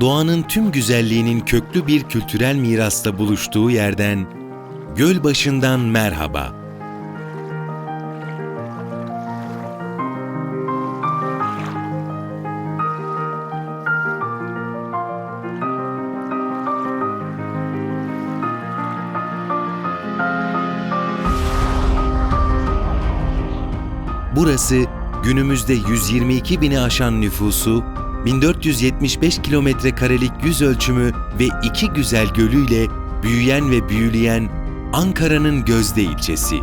Doğanın tüm güzelliğinin köklü bir kültürel mirasla buluştuğu yerden Gölbaşı'ndan merhaba. Burası günümüzde 122 bini aşan nüfusu, 1475 kilometre karelik yüz ölçümü ve iki güzel gölüyle büyüyen ve büyüleyen Ankara'nın gözde ilçesi.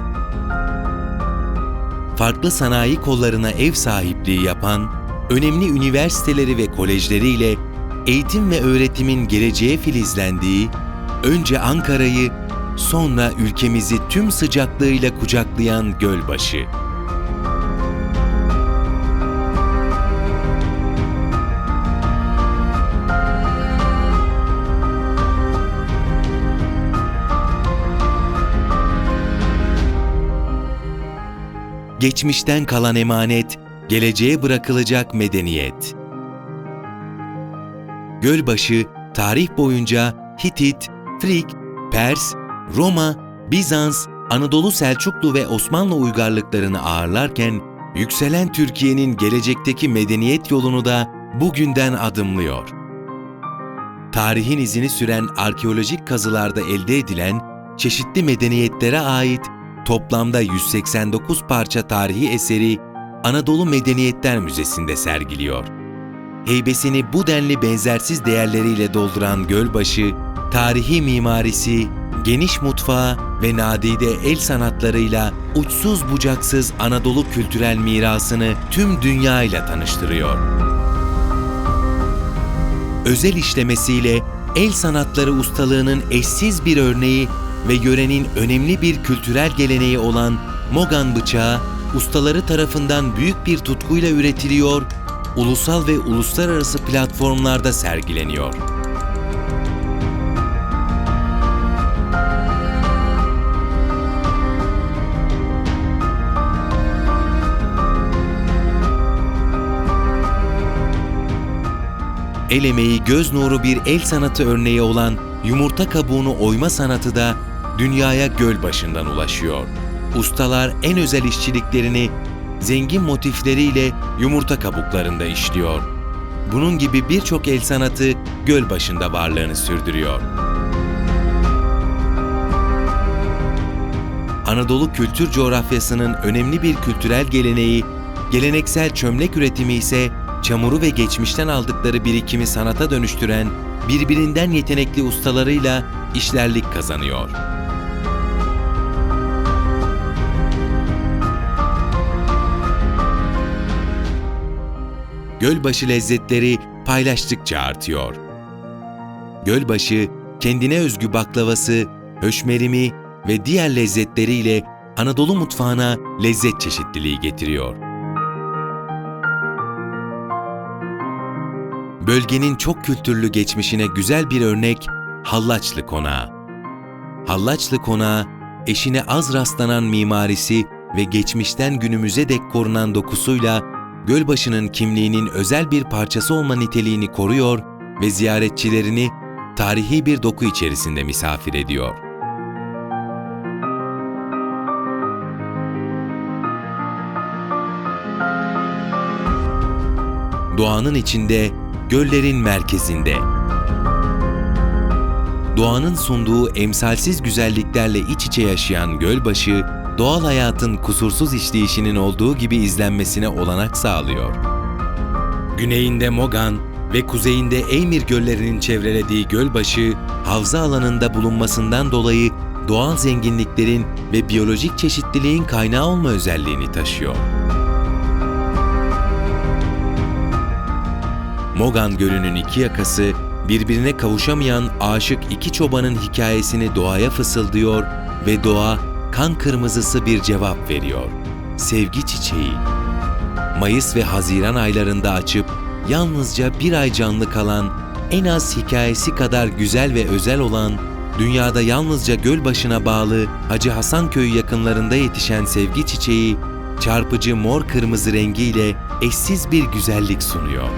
Farklı sanayi kollarına ev sahipliği yapan, önemli üniversiteleri ve kolejleriyle eğitim ve öğretimin geleceğe filizlendiği, önce Ankara'yı, sonra ülkemizi tüm sıcaklığıyla kucaklayan Gölbaşı. Geçmişten kalan emanet, geleceğe bırakılacak medeniyet. Gölbaşı, tarih boyunca Hitit, Frig, Pers, Roma, Bizans, Anadolu Selçuklu ve Osmanlı uygarlıklarını ağırlarken, yükselen Türkiye'nin gelecekteki medeniyet yolunu da bugünden adımlıyor. Tarihin izini süren arkeolojik kazılarda elde edilen çeşitli medeniyetlere ait toplamda 189 parça tarihi eseri Anadolu Medeniyetler Müzesi'nde sergiliyor. Heybesini bu denli benzersiz değerleriyle dolduran Gölbaşı, tarihi mimarisi, geniş mutfağı ve nadide el sanatlarıyla uçsuz bucaksız Anadolu kültürel mirasını tüm dünyayla tanıştırıyor. Özel işlemesiyle el sanatları ustalığının eşsiz bir örneği ve yörenin önemli bir kültürel geleneği olan Mogan bıçağı, ustaları tarafından büyük bir tutkuyla üretiliyor, ulusal ve uluslararası platformlarda sergileniyor. El emeği göz nuru bir el sanatı örneği olan yumurta kabuğunu oyma sanatı da dünyaya göl başından ulaşıyor. Ustalar en özel işçiliklerini zengin motifleriyle yumurta kabuklarında işliyor. Bunun gibi birçok el sanatı göl başında varlığını sürdürüyor. Anadolu kültür coğrafyasının önemli bir kültürel geleneği, geleneksel çömlek üretimi ise çamuru ve geçmişten aldıkları birikimi sanata dönüştüren birbirinden yetenekli ustalarıyla işlerlik kazanıyor. Gölbaşı lezzetleri paylaştıkça artıyor. Gölbaşı, kendine özgü baklavası, höşmerimi ve diğer lezzetleriyle Anadolu mutfağına lezzet çeşitliliği getiriyor. Bölgenin çok kültürlü geçmişine güzel bir örnek Hallaçlı Konağı. Hallaçlı Konağı, eşine az rastlanan mimarisi ve geçmişten günümüze dek korunan dokusuyla Gölbaşı'nın kimliğinin özel bir parçası olma niteliğini koruyor ve ziyaretçilerini tarihi bir doku içerisinde misafir ediyor. Doğanın içinde, göllerin merkezinde. Doğanın sunduğu emsalsiz güzelliklerle iç içe yaşayan Gölbaşı, doğal hayatın kusursuz işleyişinin olduğu gibi izlenmesine olanak sağlıyor. Güneyinde Mogan ve kuzeyinde Eymir göllerinin çevrelediği Gölbaşı, havza alanında bulunmasından dolayı doğal zenginliklerin ve biyolojik çeşitliliğin kaynağı olma özelliğini taşıyor. Mogan Gölü'nün iki yakası birbirine kavuşamayan aşık iki çobanın hikayesini doğaya fısıldıyor ve doğa kan kırmızısı bir cevap veriyor. Sevgi çiçeği. Mayıs ve Haziran aylarında açıp yalnızca bir ay canlı kalan, en az hikayesi kadar güzel ve özel olan dünyada yalnızca Gölbaşı'na bağlı Hacı Hasan Köyü yakınlarında yetişen sevgi çiçeği, çarpıcı mor kırmızı rengiyle eşsiz bir güzellik sunuyor.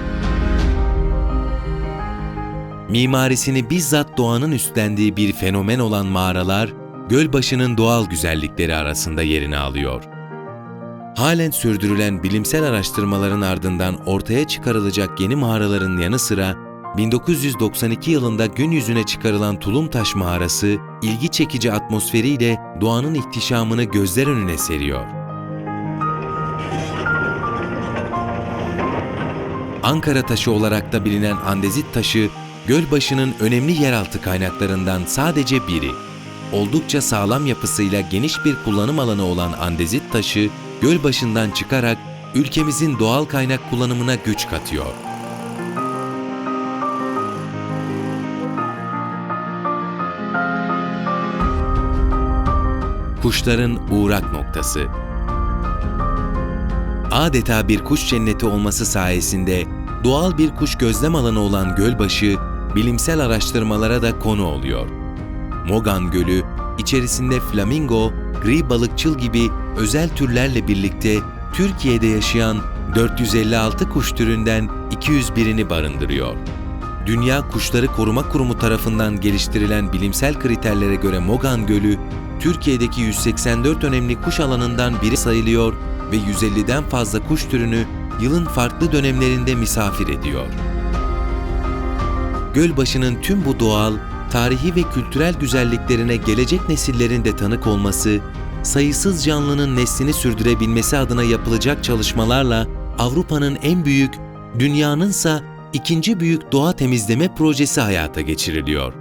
Mimarisini bizzat doğanın üstlendiği bir fenomen olan mağaralar, Gölbaşı'nın doğal güzellikleri arasında yerini alıyor. Halen sürdürülen bilimsel araştırmaların ardından ortaya çıkarılacak yeni mağaraların yanı sıra 1992 yılında gün yüzüne çıkarılan Tulumtaş Mağarası, ilgi çekici atmosferiyle doğanın ihtişamını gözler önüne seriyor. Ankara taşı olarak da bilinen andezit taşı, Gölbaşı'nın önemli yeraltı kaynaklarından sadece biri. Oldukça sağlam yapısıyla geniş bir kullanım alanı olan andezit taşı, Gölbaşı'ndan çıkarak ülkemizin doğal kaynak kullanımına güç katıyor. Kuşların uğrak noktası. Adeta bir kuş cenneti olması sayesinde doğal bir kuş gözlem alanı olan Gölbaşı, bilimsel araştırmalara da konu oluyor. Mogan Gölü, içerisinde flamingo, gri balıkçıl gibi özel türlerle birlikte Türkiye'de yaşayan 456 kuş türünden 201'ini barındırıyor. Dünya Kuşları Koruma Kurumu tarafından geliştirilen bilimsel kriterlere göre Mogan Gölü, Türkiye'deki 184 önemli kuş alanından biri sayılıyor ve 150'den fazla kuş türünü yılın farklı dönemlerinde misafir ediyor. Gölbaşı'nın tüm bu doğal, tarihi ve kültürel güzelliklerine gelecek nesillerin de tanık olması, sayısız canlının neslini sürdürebilmesi adına yapılacak çalışmalarla Avrupa'nın en büyük, dünyanınsa ikinci büyük doğa temizleme projesi hayata geçiriliyor.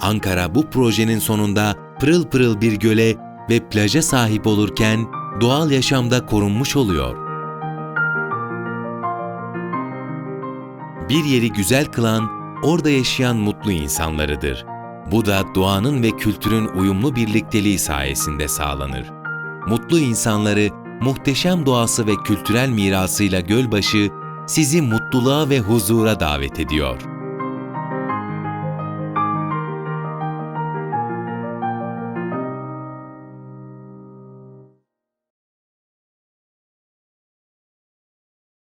Ankara bu projenin sonunda pırıl pırıl bir göle ve plaja sahip olurken doğal yaşamda korunmuş oluyor. Bir yeri güzel kılan orada yaşayan mutlu insanlarıdır. Bu da doğanın ve kültürün uyumlu birlikteliği sayesinde sağlanır. Mutlu insanları, muhteşem doğası ve kültürel mirasıyla Gölbaşı sizi mutluluğa ve huzura davet ediyor.